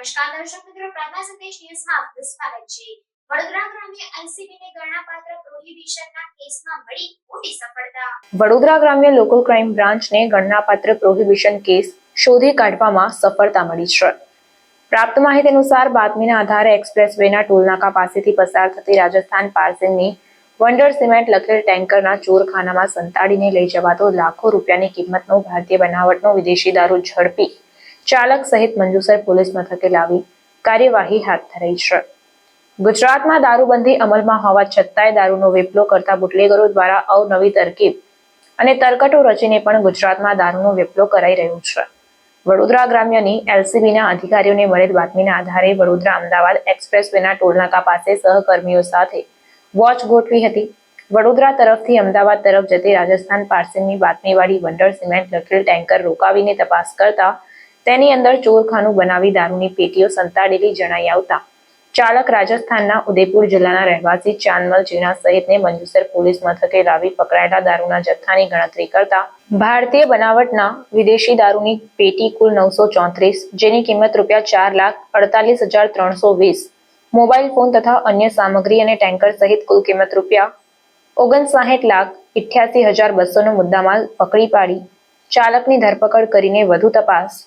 નમસ્કાર દર્શક મિત્રો પ્રાર્થના સંદેશ ન્યૂઝમાં આપનું સ્વાગત છે. વડોદરા ગ્રામ્ય એલસીબીને ગણનાપાત્ર પ્રોહિબિશનના કેસમાં મળી મોટી સફળતા. વડોદરા ગ્રામ્ય લોકલ ક્રાઇમ બ્રાન્ચને ગણનાપાત્ર પ્રોહિબિશન કેસ શોધી કાઢવામાં સફળતા મળી છે. પ્રાપ્ત માહિતી અનુસાર બાતમીના આધારે એક્સપ્રેસ વેના ટોલનાકા પાસેથી પસાર થતી રાજસ્થાન પાર્સિંગની વંડર સિમેન્ટ લખેલ ટેન્કરના ચોરખાનામાં સંતાડીને લઈ જવાતો લાખો રૂપિયાની કિંમતનો ભારતીય બનાવટનો વિદેશી દારૂ ઝડપી ચાલક સહિત મંજુસર પોલીસ મથકે લાવી કાર્યવાહી હાથ ધરાઈ છે. ગુજરાતમાં દારૂબંધી અમલમાં હોવા છતાંય દારૂનો વેપલો કરતા બુટલેગરો દ્વારા અવનવી તરકીબ અને તરકટો રચીને પણ ગુજરાતમાં દારૂનો વેપલો કરાઈ રહ્યો છે. વડોદરા ગ્રામ્યની એલસીબીના અધિકારીઓને મળેલ બાતમીના આધારે વડોદરા અમદાવાદ એક્સપ્રેસ વેના ટોલનાકા પાસે સહકર્મીઓ સાથે વોચ ગોઠવી હતી. વડોદરા તરફથી અમદાવાદ તરફ જતી રાજસ્થાન પાર્સિંગની બાતમીવાળી વંડર સિમેન્ટ લખેલ ટેન્કર રોકાવીને તપાસ કરતા તેની અંદર ચોરખાનું બનાવી દારૂની પેટીઓ સંતાડેલી જણાઈ આવતા. ચાલક રાજસ્થાનના ઉદયપુર જિલ્લાના રહેવાસી ચાંદમલ જીણા સહિતને મંજુસર પોલીસ મથકે લાવી પકડાયેલા દારૂના જથ્થાની ગણતરી કરતા ભારતીય બનાવટના વિદેશી દારૂની પેટી કુલ નવસો ચોત્રીસ, જેની કિંમત રૂપિયા ચાર લાખ અડતાલીસ હજાર ત્રણસો વીસ, મોબાઈલ ફોન તથા અન્ય સામગ્રી અને ટેન્કર સહિત કુલ કિંમત રૂપિયા ઓગણસાઠ લાખ ઇઠ્યાસી હજાર બસોનો મુદ્દામાલ પકડી પાડી. ચાલકની ધરપકડ કરીને વધુ તપાસ